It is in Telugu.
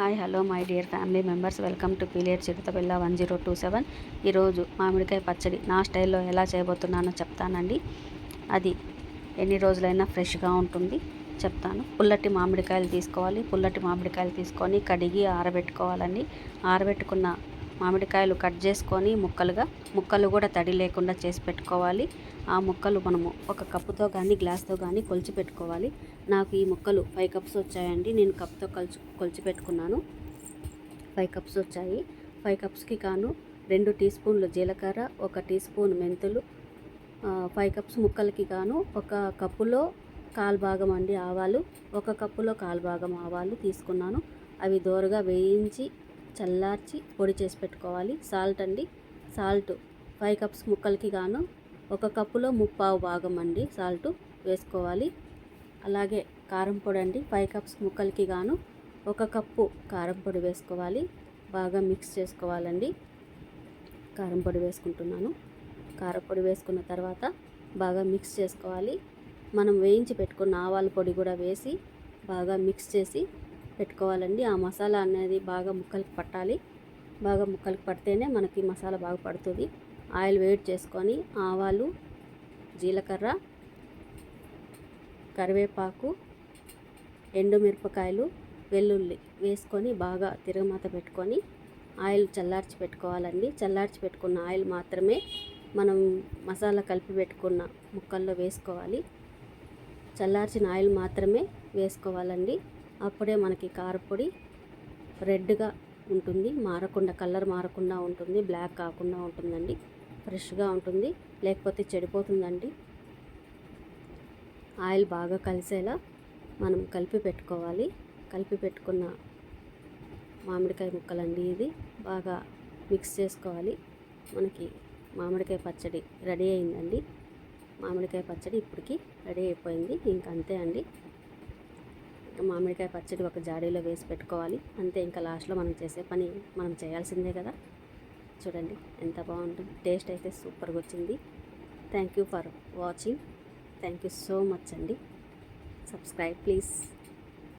Hi hello my dear family members. Welcome to పిలియర్ చిరుతపిల్ల వన్ జీరో టూ సెవెన్. ఈరోజు మామిడికాయ పచ్చడి నా స్టైల్లో ఎలా చేయబోతున్నానో చెప్తానండి. అది ఎన్ని రోజులైనా ఫ్రెష్గా ఉంటుంది. చెప్తాను. పుల్లటి మామిడికాయలు తీసుకోవాలి. పుల్లటి మామిడికాయలు తీసుకొని కడిగి ఆరబెట్టుకోవాలండి. ఆరబెట్టుకున్న మామిడికాయలు కట్ చేసుకొని ముక్కలుగా ముక్కలు కూడా తడి లేకుండా చేసి పెట్టుకోవాలి. ఆ ముక్కలు మనము ఒక కప్పుతో కానీ గ్లాస్తో కానీ కొలిచి పెట్టుకోవాలి. నాకు ఈ ముక్కలు ఫైవ్ కప్స్ వచ్చాయండి. నేను కప్తో కలిసి కొలిచి పెట్టుకున్నాను. ఫైవ్ కప్స్ వచ్చాయి. ఫైవ్ కప్స్కి కాను రెండు టీ స్పూన్లు జీలకర్ర ఒక టీ స్పూన్ మెంతులు ఫైవ్ కప్స్ ముక్కలకి గాను ఒక కప్పులో కాల్ భాగం అండి ఆవాలు ఒక కప్పులో కాల్ భాగం ఆవాలు తీసుకున్నాను. అవి దోరగా వేయించి చల్లార్చి పొడి చేసి పెట్టుకోవాలి. సాల్ట్ అండి. సాల్ట్ ఫైవ్ కప్స్ ముక్కలకి గాను ఒక కప్పులో ముప్పావు భాగం అండి సాల్ట్ వేసుకోవాలి. అలాగే కారం పొడి అండి ఫైవ్ కప్స్ ముక్కలకి గాను ఒక కప్పు కారం పొడి వేసుకోవాలి. బాగా మిక్స్ చేసుకోవాలండి. కారం పొడి వేసుకుంటున్నాను. కారం పొడి వేసుకున్న తర్వాత బాగా మిక్స్ చేసుకోవాలి. మనం వేయించి పెట్టుకున్న ఆవాల పొడి కూడా వేసి బాగా మిక్స్ చేసి పెట్టుకోవాలండి. ఆ మసాలా అనేది బాగా ముక్కలకి పట్టాలి. బాగా ముక్కలకి పడితేనే మనకి మసాలా బాగా పడుతుంది. ఆయిల్ వేడి చేసుకొని ఆవాలు జీలకర్ర కరివేపాకు ఎండుమిరపకాయలు వెల్లుల్లి వేసుకొని బాగా తిరగమాత పెట్టుకొని ఆయిల్ చల్లార్చి పెట్టుకోవాలండి. చల్లార్చి పెట్టుకున్న ఆయిల్ మాత్రమే మనం మసాలా కలిపి పెట్టుకున్న ముక్కల్లో వేసుకోవాలి. చల్లార్చిన ఆయిల్ మాత్రమే వేసుకోవాలండి. అప్పుడే మనకి కారపొడి రెడ్గా ఉంటుంది. మారకుండా కలర్ మారకుండా ఉంటుంది. బ్లాక్ కాకుండా ఉంటుందండి. ఫ్రెష్గా ఉంటుంది. లేకపోతే చెడిపోతుందండి. ఆయిల్ బాగా కలిసేలా మనం కలిపి పెట్టుకోవాలి. కలిపి పెట్టుకున్న మామిడికాయ ముక్కలండి ఇది. బాగా మిక్స్ చేసుకోవాలి. మనకి మామిడికాయ పచ్చడి రెడీ అయిందండి. మామిడికాయ పచ్చడి ఇప్పటికి రెడీ అయిపోయింది. ఇంకంతే అండి. మామిడికాయ పచ్చడి ఒక జాడీలో వేసి పెట్టుకోవాలి. అంతే ఇంకా లాస్ట్లో మనం చేసే పని మనం చేయాల్సిందే కదా. చూడండి ఎంత బాగుంటుంది టేస్ట్ అయితే సూపర్గా వచ్చింది. Thank you for watching thank you so much అండి. Subscribe please